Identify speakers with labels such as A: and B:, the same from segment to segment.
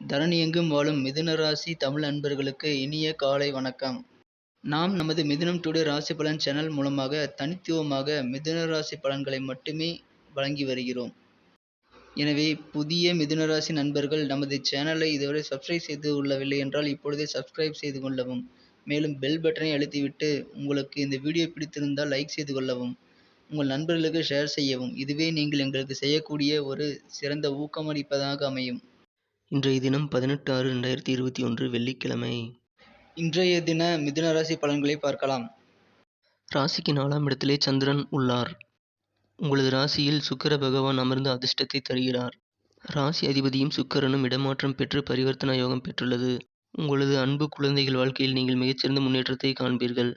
A: தரணி எங்கும் வாழும் மிதுன ராசி தமிழ் அன்பர்களுக்கு இனிய காலை வணக்கம். நாம் நமது மிதுனம் டுடே ராசி பலன் சேனல் மூலமாக தனித்துவமாக மிதுன ராசி பலன்களை மட்டுமே வழங்கி வருகிறோம். எனவே புதிய மிதுன ராசி நண்பர்கள் நமது சேனலை இதுவரை சப்ஸ்கிரைப் செய்து கொள்ளவில்லை என்றால் இப்பொழுதே சப்ஸ்கிரைப் செய்து கொள்ளவும். மேலும் பெல் பட்டனை அழுத்திவிட்டு உங்களுக்கு இந்த வீடியோ பிடித்திருந்தால் லைக் செய்து கொள்ளவும். உங்கள் நண்பர்களுக்கு ஷேர் செய்யவும். இதுவே நீங்கள் எங்களுக்கு செய்யக்கூடிய ஒரு சிறந்த ஊக்கமளிப்பதாக அமையும்.
B: இன்றைய தினம் பதினெட்டு ஆறு ரெண்டாயிரத்தி இருபத்தி ஒன்று வெள்ளிக்கிழமை.
A: இன்றைய தின மிதுன ராசி பலன்களை பார்க்கலாம்.
B: ராசிக்கு நாலாம் இடத்திலே சந்திரன் உள்ளார். உங்களது ராசியில் சுக்கிர பகவான் அமர்ந்து அதிர்ஷ்டத்தை தருகிறார். ராசி அதிபதியும் சுக்கிரனும் இடமாற்றம் பெற்று பரிவர்த்தனா யோகம் பெற்றுள்ளது. உங்களது அன்பு குழந்தைகள் வாழ்க்கையில் நீங்கள் மிகச்சிறந்த முன்னேற்றத்தை காண்பீர்கள்.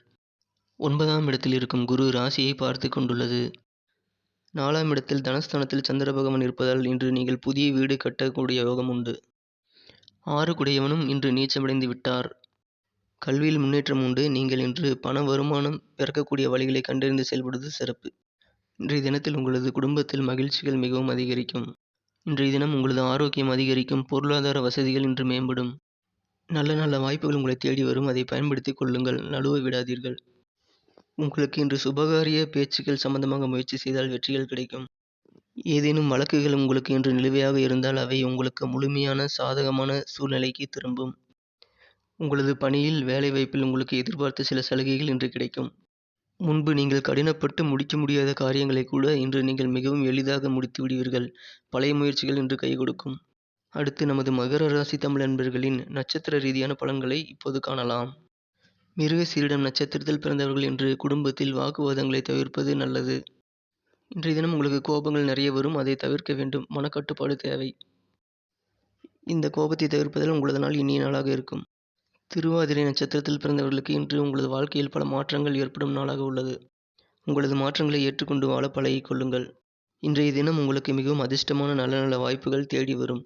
B: ஒன்பதாம் இடத்தில் இருக்கும் குரு ராசியை பார்த்து கொண்டுள்ளது. நாலாம் இடத்தில் தனஸ்தானத்தில் சந்திர பகவான் இருப்பதால் இன்று நீங்கள் புதிய வீடு கட்டக்கூடிய யோகம் உண்டு. ஆறுகுடையவனும் இன்று நீச்சமடைந்து விட்டார் கல்வியில் முன்னேற்றம் உண்டு. நீங்கள் இன்று பண வருமானம் பிறக்கக்கூடிய வழிகளை கண்டறிந்து செயல்படுவது சிறப்பு. இன்றைய தினத்தில் உங்களது குடும்பத்தில் மகிழ்ச்சிகள் மிகவும் அதிகரிக்கும். இன்றைய தினம் உங்களது ஆரோக்கியம் அதிகரிக்கும். பொருளாதார வசதிகள் இன்று மேம்படும். நல்ல நல்ல வாய்ப்புகள் உங்களை தேடி வரும். அதை பயன்படுத்திக் கொள்ளுங்கள். நழுவ விடாதீர்கள். உங்களுக்கு இன்று சுபகாரிய பேச்சுக்கள் சம்பந்தமாக முயற்சி செய்தால் வெற்றிகள் கிடைக்கும். ஏதேனும் வழக்குகள் உங்களுக்கு இன்று நிலுவையாக இருந்தால் அவை உங்களுக்கு முழுமையான சாதகமான சூழ்நிலைக்கு திரும்பும். உங்களது பணியில் வேலைவாய்ப்பில் உங்களுக்கு எதிர்பார்த்த சில சலுகைகள் இன்று கிடைக்கும். முன்பு நீங்கள் கடினப்பட்டு முடிக்க முடியாத காரியங்களை கூட இன்று நீங்கள் மிகவும் எளிதாக முடித்து விடுவீர்கள். பழைய முயற்சிகள் இன்று கை கொடுக்கும். அடுத்து நமது மகர ராசி தமிழ் நண்பர்களின் நட்சத்திர ரீதியான பலன்களை இப்போது காணலாம். மிருக சீரிடம் நட்சத்திரத்தில் பிறந்தவர்கள் இன்று குடும்பத்தில் வாக்குவாதங்களை தவிர்ப்பது நல்லது. இன்றைய தினம் உங்களுக்கு கோபங்கள் நிறைய வரும் அதை தவிர்க்க வேண்டும். மனக்கட்டுப்பாடு தேவை. இந்த கோபத்தை தவிர்ப்பதால் உங்களது நாள் இனிய நாளாக இருக்கும். திருவாதிரை நட்சத்திரத்தில் பிறந்தவர்களுக்கு இன்று உங்களது வாழ்க்கையில் பல மாற்றங்கள் ஏற்படும் நாளாக உள்ளது. உங்களது மாற்றங்களை ஏற்றுக்கொண்டு வாழ பழகிக் கொள்ளுங்கள். இன்றைய தினம் உங்களுக்கு மிகவும் அதிர்ஷ்டமான நல்ல நல்ல வாய்ப்புகள் தேடி வரும்.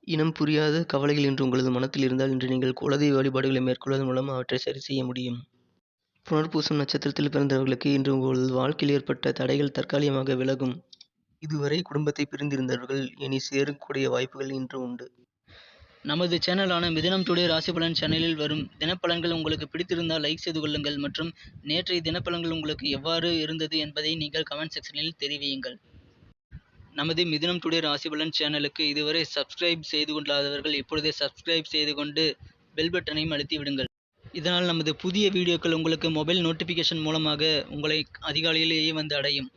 B: இனம் புரியாத கவலைகள் இன்று உங்களது மனத்தில் இருந்தால் இன்று நீங்கள் குலதெய்வ வழிபாடுகளை மேற்கொள்வதன் மூலம் அவற்றை சரி செய்ய முடியும். புனர்பூசம் நட்சத்திரத்தில் பிறந்தவர்களுக்கு இன்று உங்களது வாழ்க்கையில் ஏற்பட்ட தடைகள் தற்காலிகமாக விலகும். இதுவரை குடும்பத்தை பிரிந்திருந்தவர்கள் இனி சேரக்கூடிய வாய்ப்புகள் இன்று உண்டு.
A: நமது சேனலான மிதினம் டுடே ராசி பலன் சேனலில் வரும் தினப்பலன்கள் உங்களுக்கு பிடித்திருந்தால் லைக் செய்து கொள்ளுங்கள் மற்றும் நேற்றைய தினப்பலன்கள் உங்களுக்கு எவ்வாறு இருந்தது என்பதை நீங்கள் கமெண்ட் செக்ஷனில் தெரிவியுங்கள். நமது மிதினம் டுடே ராசி பலன் சேனலுக்கு இதுவரை சப்ஸ்கிரைப் செய்து கொள்ளாதவர்கள் இப்பொழுதே சப்ஸ்கிரைப் செய்து கொண்டு பெல் பட்டனையும் அழுத்தி விடுங்கள். இதனால் நமது புதிய வீடியோக்கள் உங்களுக்கு மொபைல் நோட்டிஃபிகேஷன் மூலமாக உங்களை அதிகாலையிலேயே வந்து அடையும்.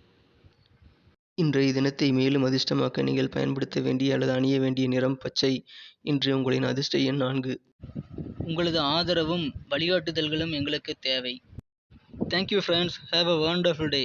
B: இன்றைய தினத்தை மேலும் அதிர்ஷ்டமாக்க நீங்கள் பயன்படுத்த வேண்டிய அல்லது அணிய வேண்டிய நிறம் பச்சை. இன்று உங்களின் அதிர்ஷ்ட எண் நான்கு.
A: உங்களது ஆதரவும் வழிகாட்டுதல்களும் எங்களுக்கு தேவை. Thank you friends have a wonderful day